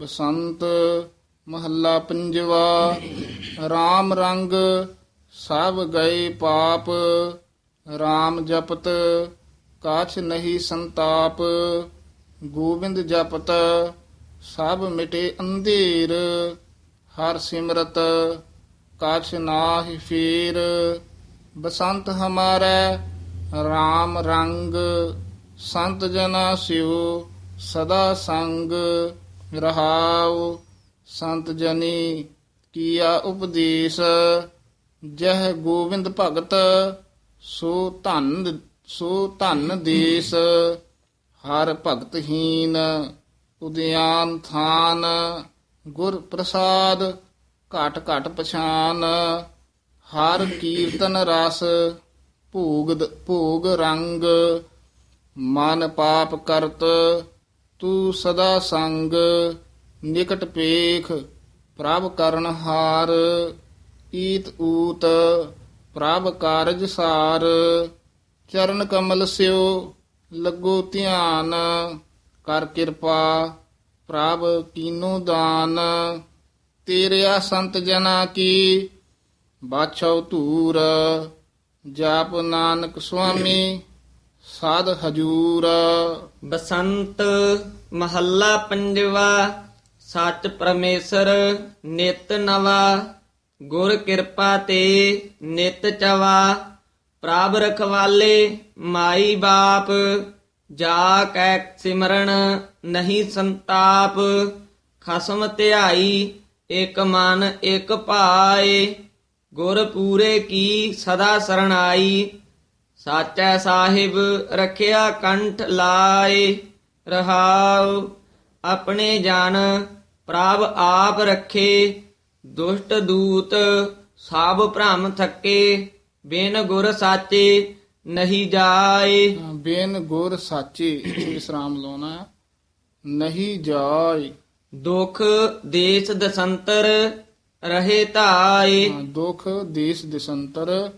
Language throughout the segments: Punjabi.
ਬਸੰਤ ਮਹੱਲਾ ਪੰਜਵਾ RAM ਰੰਗ ਸਭ ਗਏ ਪਾਪ RAM ਜਪਤ ਕਾਛ ਨਹੀਂ ਸੰਤਾਪ, ਗੋਬਿੰਦ ਜਪਤ ਸਭ ਮਿਟੇ ਅੰਧੇਰ, ਹਰ ਸਿਮਰਤ ਕਾਛ ਨਾਹਿ ਫੇਰ। ਬਸੰਤ ਹਮਾਰਾ RAM ਰੰਗ, ਸੰਤ ਜਨਾ ਸਿਓ, ਸਦਾ ਸੰਗ। ਰਹਾਉ ਸੰਤ ਜਨੀ ਕੀਆ ਉਪਦੇਸ਼, ਜਹ ਗੋਬਿੰਦ ਭਗਤ, ਸੋ ਧਨ ਸੋ ਧਨ ਦੇਸ, ਹਰ ਭਗਤਹੀਨ ਉਦਿਆਨ ਥਾਨ, ਗੁਰ ਪ੍ਰਸਾਦ, ਘਟ ਘਟ ਪਛਾਨ, ਹਰ ਕੀਰਤਨ ਰਸ, ਭੋਗ ਭੋਗ ਰੰਗ, ਮਨ ਪਾਪ ਕਰਤ ਤੂੰ ਸਦਾ ਸੰਗ ਨਿਕਟ ਪੇਖ, ਪ੍ਰਭ ਕਰਨ ਹਾਰ, ਈਤ ਊਤ, ਪ੍ਰਭ ਕਾਰਜ ਸਾਰ, ਚਰਨ ਕਮਲ ਸਿਓ ਲੱਗੋ ਧਿਆਨ, ਕਰ ਕਿਰਪਾ, ਪ੍ਰਭ ਕੀਨੋ ਦਾਨ ਤੇਰਿਆ ਸੰਤ ਜਨਾ ਕੀ ਬਾਛੋ ਧੂਰ, ਜਾਪ ਨਾਨਕ ਸੁਆਮੀ ਸਾਧ ਹਜੂਰ। ਬਸੰਤ ਮਹੱਲਾ ਪੰਜਵਾ, ਸੱਚ ਪਰਮੇਸ਼ਰ ਨਿਤ ਨਵਾ, ਗੁਰ ਕਿਰਪਾ ਤੇ ਨਿਤ ਚਵਾ, ਪ੍ਰਭ ਰਖਵਾਲੇ ਮਾਈ ਬਾਪ, ਜਾ ਕੈ ਸਿਮਰਨ ਨਹੀਂ ਸੰਤਾਪ, ਖਸਮ ਧਿਆਈ ਇਕ ਮਨ ਇਕ ਭਾਏ, ਗੁਰ ਪੂਰੇ ਕੀ ਸਦਾ ਸਰਣਾਈ ਸਾਚੈ ਸਾਹਿਬ ਰਖਿਆ ਕੰਠ ਲਾਏ ਰਹਾਉ ਆਪਣੇ ਜਨ ਪ੍ਰਭ ਆਪ ਰੱਖੇ ਦੁਸ਼ਟ ਦੂਤ ਸਭ ਭ੍ਰਮ ਥੱਕੇ ਬਿਨ ਗੁਰ ਸਾਚੇ ਨਹੀਂ ਜਾਏ ਬੇਨ ਗੁਰ ਸਾਚੇ ਵਿਸਰਾਮ ਲਾਉਣਾ। ਨਹੀਂ ਜਾਏ ਦੁਖ ਦੇਸ ਦਸੰਤਰ ਰਹੇ ਧਾਏ ਦੁਖ ਦੇਸ ਦਿਸੰਤਰ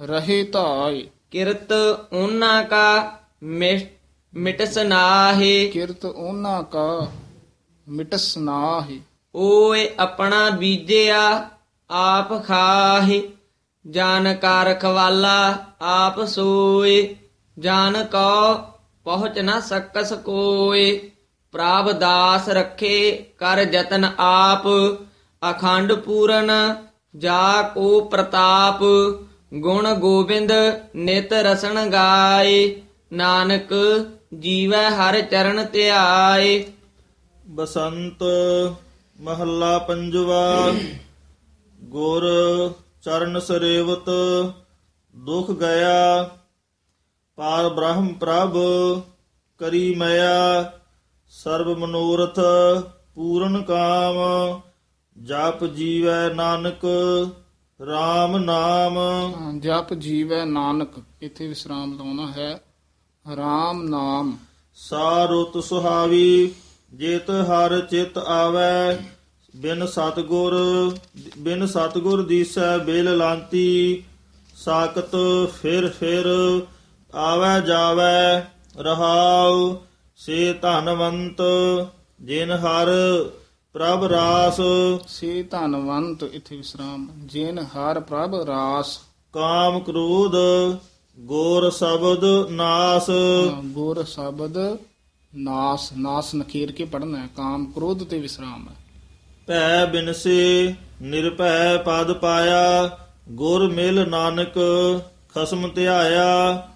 ਰਹੇ ਧਾਏ। ਕਿਰਤ ਉਹਨਾਂ ਕਾ ਮਿਟ- ਮਿਟਸ ਨਾਹੇ। ਕਿਰਤ ਉਹਨਾਂ ਕਾ ਮਿਟਸ ਨਾਹੀ। ਓਏ ਆਪਣਾ ਬੀਜਿਆ ਆਪ ਖਾਹੇ। ਜਾਨ ਕਾ ਰਖਵਾਲਾ ਆਪ ਸੋਏ। ਜਾਨ ਕੋ ਪਹੁੰਚ ਨਾ ਸਕਸ ਕੋਏ। ਪ੍ਰਭ ਦਾਸ ਰੱਖੇ ਕਰ ਯਤਨ ਆਪ। ਅਖੰਡ ਪੂਰਨ ਜਾ ਕੋ ਪ੍ਰਤਾਪ। ਗੁਣ ਗੋਬਿੰਦ ਨਿਤ ਰਸਨ ਗਾਏ, ਨਾਨਕ ਜੀਵੈ ਹਰ ਚਰਨ ਧਿਆਏ। ਬਸੰਤ ਮਹੱਲਾ ਪੰਜਵਾ, ਗੁਰ ਚਰਨ ਸਰੇਵਤ, ਦੁਖ ਗਿਆ ਪਾਰ ਬ੍ਰਹਮ ਪ੍ਰਭ ਕਰੀ ਮਇਆ, ਸਰਬ ਮਨੋਰਥ ਪੂਰਨ ਕਾਮ, ਜਪ ਜੀਵੈ ਨਾਨਕ RAM ਨਾਮ। ਜਪ ਜੀਵੈ ਨਾਨਕ ਇੱਥੇ ਵਿਸਰਾਮ ਲਾਉਣਾ ਹੈ। RAM ਨਾਮ। ਸਾਰੁਤ ਸੁਹਾਵੀ ਜੇਤ ਹਰ ਚਿਤ ਆਵੈ ਬਿਨ ਸਤਗੁਰ ਬਿਨ ਸਤਗੁਰ ਦੀਸੈ ਬਿਲ ਲਾਂਤੀ ਸਾਕਤ ਫਿਰ ਫਿਰ ਆਵੈ ਜਾਵੈ ਰਹਾਉ ਸੇ ਧਨਵੰਤ ਜਿਨ ਹਰ ਪ੍ਰਭ ਰਾਸ। ਸੇ ਧਨਵੰਤ ਇੱਥੇ ਵਿਸਰਾਮ ਜਿਨ ਹਰ ਪ੍ਰਭ ਰਾਸ। ਕਾਮ ਕ੍ਰੋਧ ਗੋਰ ਸ਼ਬਦ ਨਾਸ। ਗੁਰ ਸ਼ਬਦ ਨਾਸ ਨਾਸ ਨਖੇਰ ਕੇ ਪੜਨਾ ਹੈ ਕਾਮ ਕ੍ਰੋਧ ਤੇ ਵਿਸਰਾਮ ਹੈ। ਭੈ ਬਿਨਸੇ ਨਿਰਭੈ ਪਦ ਪਾਇਆ ਗੁਰ ਮਿਲ ਨਾਨਕ ਖਸਮ ਧਿਆਇਆ।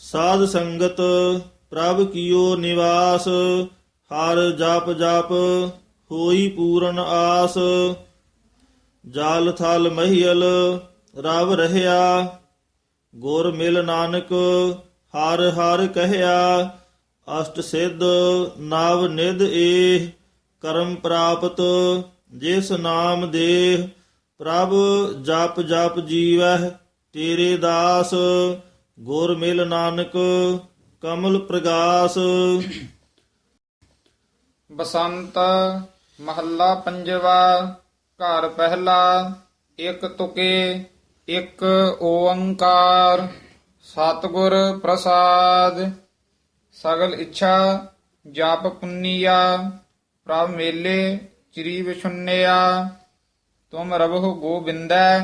ਸਾਧ ਸੰਗਤ ਪ੍ਰਭ ਕੀਓ ਨਿਵਾਸ ਹਰ ਜਪ ਜਪ ਹੋਈ ਪੂਰਨ ਆਸ। ਜਾਲ ਥਲ ਮਹੀਲ, ਰਵ ਰਹਿਆ। ਗੁਰ ਮਿਲ ਨਾਨਕ, ਹਰ ਹਰ ਕਹਿਆ। ਅਸ਼ਟ ਸਿੱਧ, ਨਵ ਨਿਧ ਏਹ। ਕਰਮ ਪ੍ਰਾਪਤ, ਜਿਸ ਨਾਮ ਦੇ ਪ੍ਰਭ ਜਪ ਜਪ ਜੀਵਹਿ ਤੇਰੇ ਦਾਸ। ਗੁਰ ਮਿਲ ਨਾਨਕ, ਕਮਲ ਪ੍ਰਗਾਸ। ਬਸੰਤ ਮਹੱਲਾ ਪੰਜਵਾ, ਘਰ ਪਹਿਲਾ, ਇੱਕ ਤੁਕੇ, ਇੱਕ ਓੰਕਾਰ। ਸਤਿਗੁਰ ਪ੍ਰਸਾਦ, ਸਗਲ ਇੱਛਾ, ਜਪ ਪੁੰਨੀਆ, ਪ੍ਰਭ ਮੇਲੇ, ਚਰੀ ਵਿਛੁੰਨਿਆ। ਤੁਮ ਰਵਹੁ ਗੋਬਿੰਦੈ,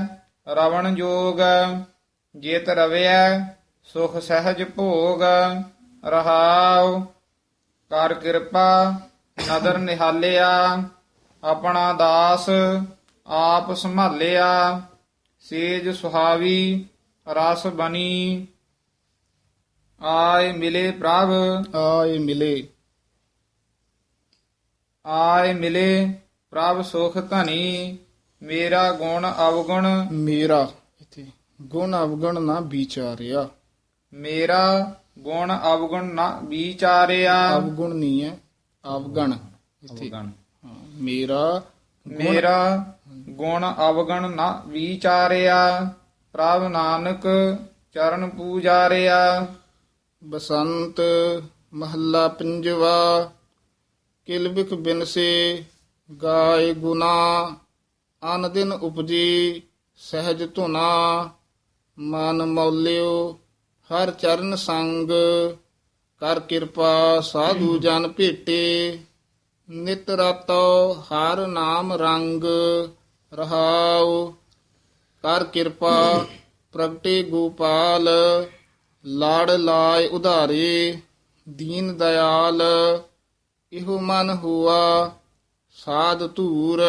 ਰਵਣ ਜੋਗ, ਜੇਤ ਰਵਿਐ, ਸੁਖ ਸਹਿਜ ਭੋਗ, ਰਹਾਉ। ਕਰ ਕਿਰਪਾ ਨਦਰ ਨਿਹਾਲਿਆ ਆਪਣਾ ਦਾਸ ਆਪ ਸੰਭਾਲਿਆ ਸੇਜ ਸੁਹਾਵੀ ਰਸ ਬਣੀ। ਆਏ ਮਿਲੇ ਪ੍ਰਭ। ਆਏ ਮਿਲੇ। ਆਏ ਮਿਲੇ ਪ੍ਰਭ ਸੁਖ ਧਨੀ ਮੇਰਾ ਗੁਣ ਅਵਗੁਣ। ਮੇਰਾ ਇੱਥੇ ਗੁਣ ਅਵਗੁਣ ਨਾ ਵਿਚਾਰਿਆ। ਮੇਰਾ ਗੁਣ ਅਵਗੁਣ ਨਾ ਵਿਚਾਰਿਆ। ਅਵਗੁਣ ਨਹੀਂ ਹੈ। ਅਵਗਣ। ਇੱਥੇ। ਹਾਂ, ਮੇਰਾ ਮੇਰਾ ਗੁਣ ਅਵਗਣ ਨਾ ਵਿਚਾਰਿਆ ਪ੍ਰਭ ਨਾਨਕ ਚਰਨ ਪੂਜਾਰਿਆ। ਬਸੰਤ ਮਹੱਲਾ ਪੰਜਵਾ ਕਿਲਬਿਕ ਬਿਨਸੇ ਗਾਏ ਗੁਨਾ ਅਨ ਦਿਨ ਉਪਜੀ ਸਹਿਜ ਧੁਨਾ। ਮਨ ਮੌਲਿਓ ਹਰ ਚਰਨ ਸੰਗ ਕਰ ਕਿਰਪਾ ਸਾਧੂ ਜਨ ਭੇਟੇ, ਨਿਤ ਰਤੋ ਹਰ ਨਾਮ ਰੰਗ ਰਹਾਉ। ਕਰ ਕਿਰਪਾ ਪ੍ਰਗਟੇ ਗੋਪਾਲ, ਲਾੜ ਲਾਇ ਉਧਾਰੇ, ਦੀਨ ਦਇਆਲ ਇਹੋ ਮਨ ਹੁਆ, ਸਾਧ ਧੂਰ,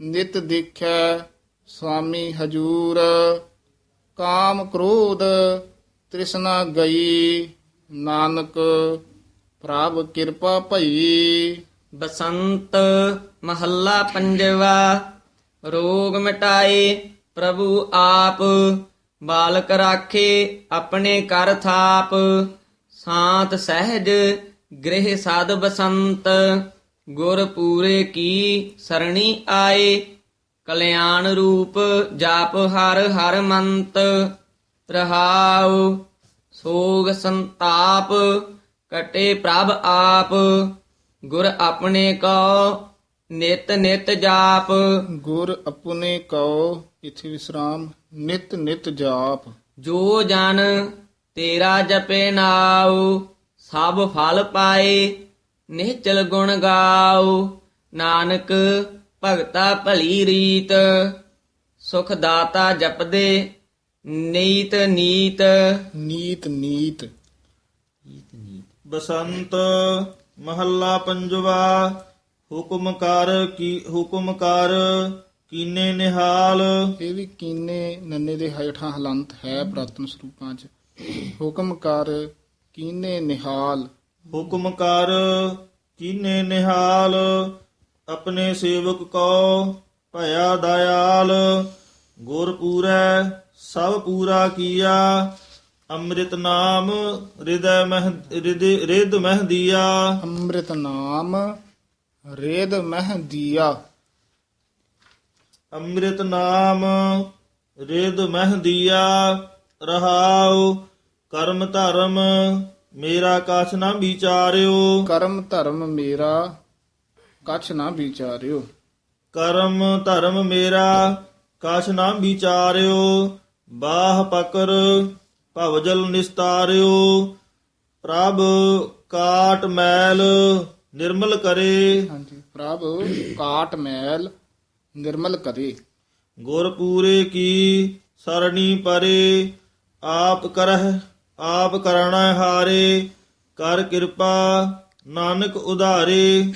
ਨਿਤ ਦੇਖੈ ਸੁਆਮੀ ਹਜੂਰ। ਕਾਮ ਕ੍ਰੋਧ ਤ੍ਰਿਸ਼ਨਾ ਗਈ ਨਾਨਕ ਪ੍ਰਭ ਕਿਰਪਾ ਭਈ। ਬਸੰਤ ਮਹੱਲਾ ਪੰਜਵਾ, ਰੋਗ ਮਿਟਾਏ ਪ੍ਰਭੂ ਆਪ, ਬਾਲਕ ਰਾਖੇ ਆਪਣੇ ਕਰ ਥਾਪ, ਸਾਤ ਸਹਿਜ ਗ੍ਰਹਿ ਸਾਧ ਬਸੰਤ, ਗੁਰ ਪੂਰੇ ਕੀ ਸਰਣੀ ਆਏ, ਕਲਿਆਣ ਰੂਪ ਜਾਪ ਹਰ ਹਰ ਮੰਤ, ਰਹਾਉ ਸੋਗ ਸੰਤਾਪ ਕਟੇ ਪ੍ਰਭ ਆਪ ਗੁਰ ਆਪਣੇ ਕੋ ਨਿਤ ਨਿਤ ਜਾਪ। ਗੁਰ ਆਪਣੇ ਕਉ ਇਥੇ ਵਿਸਰਾਮ ਨਿਤ ਨਿਤ ਜਾਪ। ਜੋ ਜਨ ਤੇਰਾ ਜਪੇ ਨਾਉ ਸਭ ਫਲ ਪਾਏ ਨਿਹਚਲ ਗੁਣ ਗਾਉ। ਨਾਨਕ ਭਗਤਾ ਭਲੀ ਰੀਤ ਸੁਖ ਦਾਤਾ ਜਪਦੇ ਨੀਤ ਨੀਤ। ਨੀਤ ਨੀਤ। ਬਸੰਤ ਮਹੱਲਾ ਪੰਜਵਾ ਹੁਕਮ ਕਰ ਕੀ ਹੁਕਮ ਕਰ ਕੀਨੇ ਨਿਹਾਲ। ਇਹ ਵੀ ਕੀਨੇ ਨੰਨੇ ਦੇ ਹੇਠਾਂ ਹਲੰਤ ਹੈ ਪ੍ਰਾਤਨ ਸਰੂਪਾਂ 'ਚ। ਹੁਕਮ ਕਰ ਕੀਨੇ ਨਿਹਾਲ। ਹੁਕਮ ਕਰ ਕੀਨੇ ਨਿਹਾਲ ਆਪਣੇ ਸੇਵਕ ਕੋ ਭਇਆ ਦਇਆਲ। ਗੁਰ ਪੂਰੈ ਸਭ ਪੂਰਾ ਕੀਆ ਅੰਮ੍ਰਿਤ ਨਾਮ ਹਿਰਦੈ ਮਹਿ ਹਿਰਦੇ- ਰਿਦ ਮਹਿ ਦੀਆ। ਅੰਮ੍ਰਿਤ ਨਾਮ ਰੇਦ ਮਹਿ ਦੀਆ। ਅੰਮ੍ਰਿਤ ਨਾਮ ਰਿਦ ਮਹਿ ਦੀਆ। ਰਹਾਉ ਕਰਮ ਧਰਮ ਮੇਰਾ ਕਛ ਨਾ ਵਿਚਾਰਿਓ। ਕਰਮ ਧਰਮ ਮੇਰਾ ਕਛ ਨਾ ਵਿਚਾਰਿਓ। ਕਰਮ ਧਰਮ ਮੇਰਾ ਕਛ ਨਾ ਵਿਚਾਰਿਓ ਬਾਹ ਪਕਰ ਭਵਜਲ ਨਿਸਤਾਰਿਓ। ਪ੍ਰਭ ਕਾਟ ਮੈਲ ਨਿਰਮਲ ਕਰੇ। ਹਾਂਜੀ ਪ੍ਰਭ ਕਾਟ ਮੈਲ ਨਿਰਮਲ ਕਰੇ। ਗੁਰ ਪੂਰੇ ਕੀ ਸਰਣੀ ਪਰੇ ਆਪ ਕਰਹਿ ਆਪ ਕਰਣਾ ਹਾਰੇ। ਕਰ ਕਿਰਪਾ ਨਾਨਕ ਉਧਾਰੇ।